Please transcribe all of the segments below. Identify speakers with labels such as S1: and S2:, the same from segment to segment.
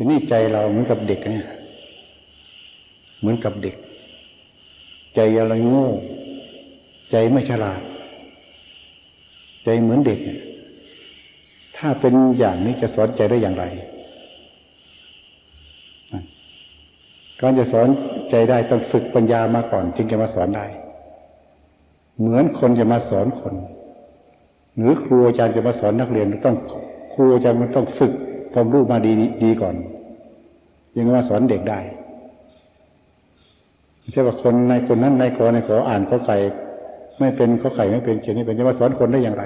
S1: ทีนี้ใจเราเหมือนกับเด็กเนี่ยเหมือนกับเด็ก ใจอะไรโง่ ใจไม่ฉลาด ใจเหมือนเด็กเนี่ยถ้าเป็นอย่างนี้จะสอนใจได้อย่างไร การจะสอนใจได้ต้องฝึกปัญญามาก่อน จึงจะมาสอนได้ เหมือนคนจะมาสอนคน หรือครูอาจารย์จะมาสอนนักเรียนต้องครูอาจารย์มันต้องฝึก ความรู้มาดีดีก่อน ยังมาสอนเด็กได้ไม่ใช่ว่าคนในคนนั้นในขอในขออ่านข้อไก่ไม่เป็นข้อไก่ไม่เป็นเขียนนี่เป็นจะมาสอนคนได้อย่างไร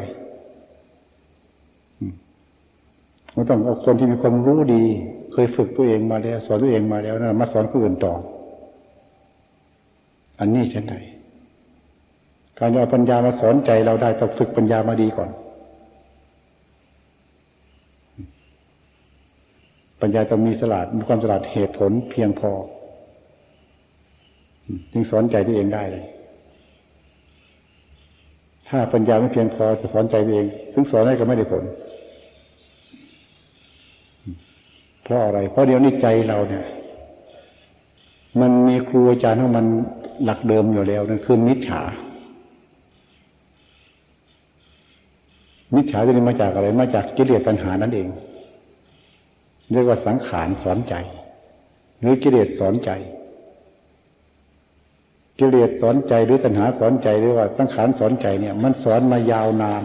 S1: มันต้องเอาคนที่มีความรู้ดี เคยฝึกตัวเองมาแล้ว สอนตัวเองมาแล้วนะมาสอนผู้อื่นต่อ อันนี้เช่นไรการเอาปัญญามาสอนใจเราได้ต้องฝึกปัญญามาดีก่อน ปัญญาต้องมีสลาดมีความสลาดเหตุผลเพียงพอจึงสอนใจตัวเองได้เลย ถ้าปัญญาไม่เพียงพอจะสอนใจตัวเองถึงสอนได้ก็ไม่ได้ผล เพราะอะไร เพราะเดี๋ยวนี้ใจเราเนี่ย มันมีครูอาจารย์ของมันหลักเดิมอยู่แล้วนั่นคือมิจฉา มิจฉาจะมาจากอะไร มาจากกิเลสปัญหานั่นเอง เรียกว่าสังขารสอนใจ หรือกิเลสสอนใจ กิเลสสอนใจหรือตัณหาสอนใจหรือว่าสังขารสอนใจเนี่ย มันสอนมายาวนาน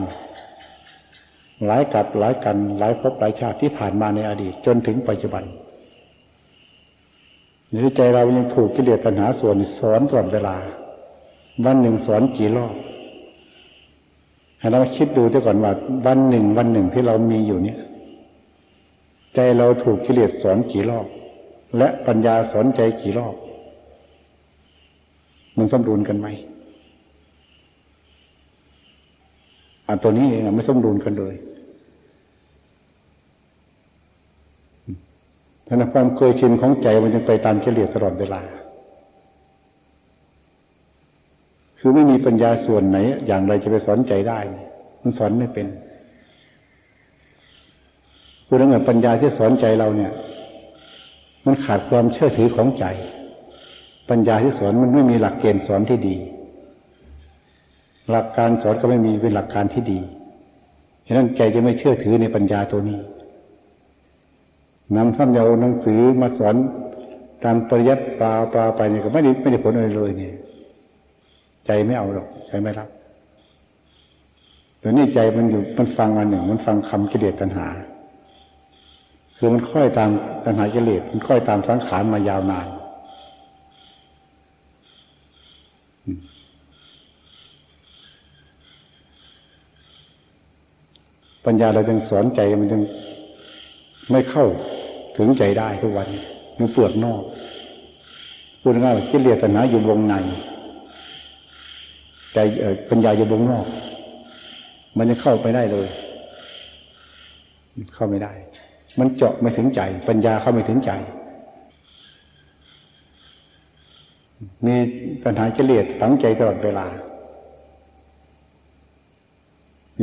S1: หลายกับหลายกันหลายภพหลายชาติที่ผ่านมาในอดีต จนถึงปัจจุบันในใจเรายังถูกกิเลสตัณหาส่วนสอนตลอดเวลา วันหนึ่งสอนกี่รอบให้เราคิดดูด้วยก่อนว่าวันหนึ่งวันหนึ่งที่เรามีอยู่เนี่ย ใจเราถูกกิเลสสอนกี่รอบ และปัญญาสอนใจกี่รอบ มันสมดุลกันไหมอันตัวนี้เองไม่สมดุลกันเลยถ้าความเคยชินของใจมันจะไปตามกิเลสตลอดเวลา คือไม่มีปัญญาส่วนไหน อย่างไรจะไปสอนใจได้ มันสอนไม่เป็น คือถ้าเกิดปัญญาที่สอนใจเราเนี่ย มันขาดความเชื่อถือของใจ ปัญญาที่สอนมันไม่มีหลักเกณฑ์สอนที่ดี หลักการสอนก็ไม่มีเป็นหลักการที่ดีฉะนั้นใจจะไม่เชื่อถือในปัญญาตัวนี้นำท่านเอาหนังสือมาสอนตามปริยัติปลาปลาไปเนี่ยก็ไม่ได้ไม่ได้ผลอะไรเลยเนี่ย ใจไม่เอาหรอกใจไม่รับแต่นี่ใจมันอยู่มันฟังอันหนึ่ง มันฟังคำกิเลสตัณหา คือมันค่อยตามตัณหากิเลสมันค่อยตามสังขารมายาวนานปัญญาเราจึงสอนใจมันจึงไม่เข้าถึงใจได้ทุกวันมันเปลือกนอกพูดง่ายๆกิเลสตัณหาอยู่วงในใจปัญญาอยู่วงนอก มันจะเข้าไปได้เลย เข้าไม่ได้ มันเจาะไม่ถึงใจ ปัญญาเข้าไม่ถึงใจ มีปัญหากิเลสฝังใจตลอดเวลา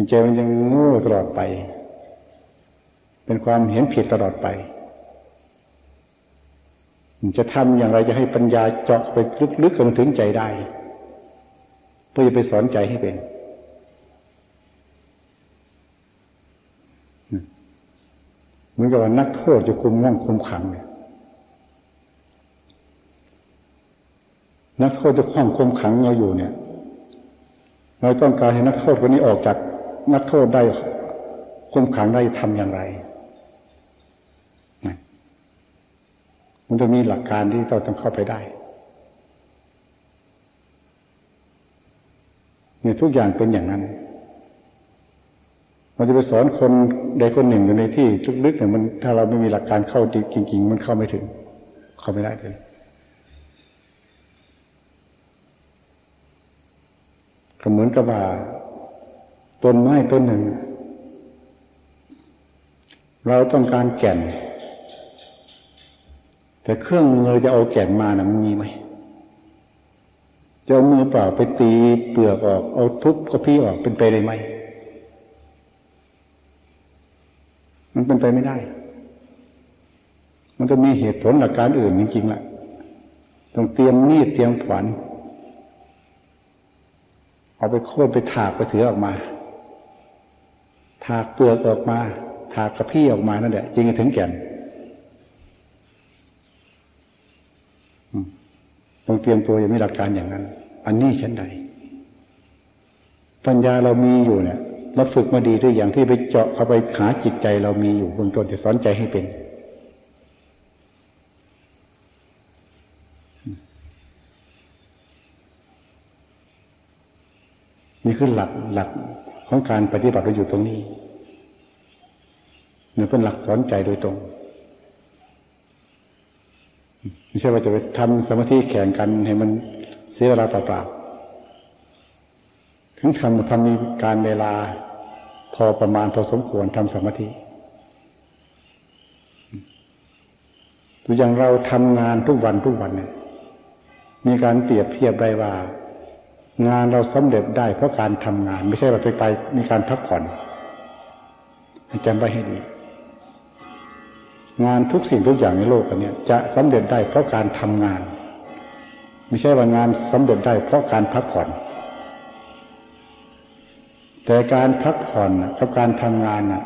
S1: ใจมันยังโง่ตลอดไป เป็นความเห็นผิดตลอดไป จะทำอย่างไรจะให้ปัญญาเจาะไปลึกๆกันถึงใจได้ เพื่อจะไปสอนใจให้เป็น เหมือนกับว่านักโทษจะคุมง่องคุมขังเนี่ยนักโทษจะคล้องคุมขังเราอยู่เนี่ยเราต้องการให้นักโทษคนนี้ออกจากนักโทษได้คุมขังได้ทำอย่างไรมันจะมีหลักการที่เราต้องเข้าไปได้เนี่ยทุกอย่างเป็นอย่างนั้น มันจะไปสอนคนใดคนหนึ่งอยู่ในที่ลึกๆเนี่ยมันถ้าเราไม่มีหลักการเข้าจริงๆ มันเข้าไม่ถึง เข้าไม่ได้เลยก็เหมือนกับว่าต้นไม้ต้นหนึ่ง เราต้องการแก่น แต่เครื่องมือจะเอาแก่นมานะมันมีไหมจะเอามือเปล่าไปตีเปลือกออกเอาทุบกระพี้ออกเป็นไปได้ไหม มันเป็นไปไม่ได้ มันจะมีเหตุผลหลักการอื่นจริงๆล่ะ ต้องเตรียมมีดเตรียมขวานเอาไปโค่นไปถากไปถือออกมา ถากเปลือกออกมา ถากกระพี่ออกมานั่นแหละจึงจะถึงแก่นต้องเตรียมตัวอย่างมีหลักการอย่างนั้น อันนี้ฉันใด ปัญญาเรามีอยู่เนี่ย เราฝึกมาดีด้วยอย่างที่ไปเจาะเข้าไปหาจิตใจเรามีอยู่เบื้องต้นจะสอนใจให้เป็นนี่คือหลักหลักของการปฏิบัติเราอยู่ตรงนี้เนี่เป็นหลักสอนใจโดยตรงไม่ใช่ว่าจะไปทำสมาธิแข่งกันให้มันเสียเวลาเปล่าๆ ถึงทำทำมีการเวลา พอประมาณพอสมควรทำสมาธิตัวอย่างเราทำงานทุกวันทุกวันเนี่ยมีการเปรียบเทียบได้ว่า งานเราสำเร็จได้เพราะการทำงาน ไม่ใช่ว่าไปไปมีการพักผ่อนจำไว้ให้ดีงานทุกสิ่งทุกอย่างในโลกอันนี้จะสำเร็จได้เพราะการทำงาน ไม่ใช่ว่างานสำเร็จได้เพราะการพักผ่อน แต่การพักผ่อนกับการทำงานน่ะ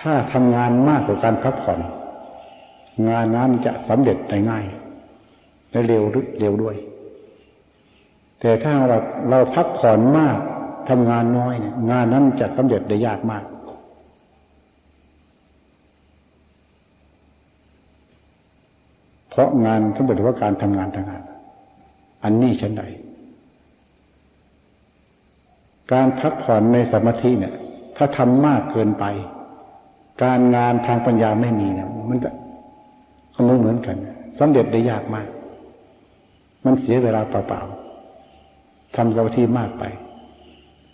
S1: ถ้าทำงานมากกว่าการพักผ่อน งานนั้นจะสำเร็จได้ง่ายและเร็วหรือเร็วด้วย แต่ถ้าเราเราพักผ่อนมากทำงานน้อยเนี่ยงานนั้นจะสำเร็จได้ยากมาก เพราะงานสมเร็จว่าการทำงานทางงานอันนี้ฉันใด การพักผ่อนในสมาธิเนี่ย ถ้าทำมากเกินไป การงานทางปัญญาไม่มีเนี่ยมันก็มันเหมือนกันสำเร็จได้ยากมาก มันเสียเวลาเปล่าๆทำสมาธิมากไป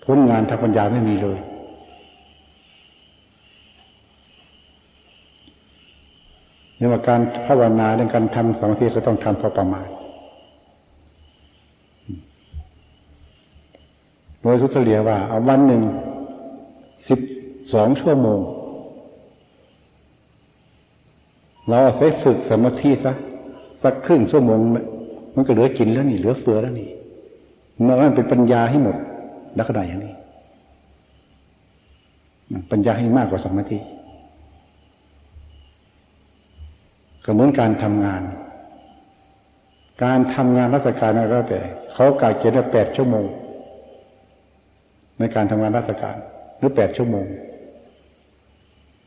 S1: ผลงานทางปัญญาไม่มีเลยนี่ว่าการภาวนาในการทำสมาธิก็ต้องทำพอประมาณ โดยสุดเฉลี่ยว่า เอาวันหนึ่งสิบสองชั่วโมง เราใช้ฝึกสมาธิสักสักครึ่งชั่วโมง มันก็เหลือกินแล้วนี่ เหลือเฟือแล้วนี่มันเป็นปัญญาให้หมดแล้วก็ได้อย่างนี้ ปัญญาให้มากกว่าสมาธิก็เหมือนการทำงาน การทำงานราชการอะไรก็แต่เขากาเกณฑ์แปดชั่วโมง ในการทำงานราชการหรือแปดชั่วโมง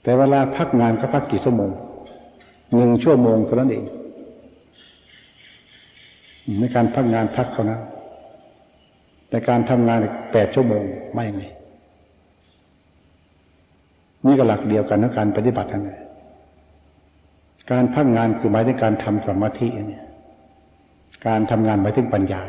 S1: แต่เวลาพักงานก็พักกี่ชั่วโมงหนึ่งชั่วโมงเท่านั้นเองในการพักงานพักเขานะแต่การทำงานแปดชั่วโมงไม่ไงนี่ก็หลักเดียวกันในการปฏิบัติทั้งนั้นการพักงานคือหมายถึงการทำสมาธิเนี่ยการทำงานหมายถึงปัญญา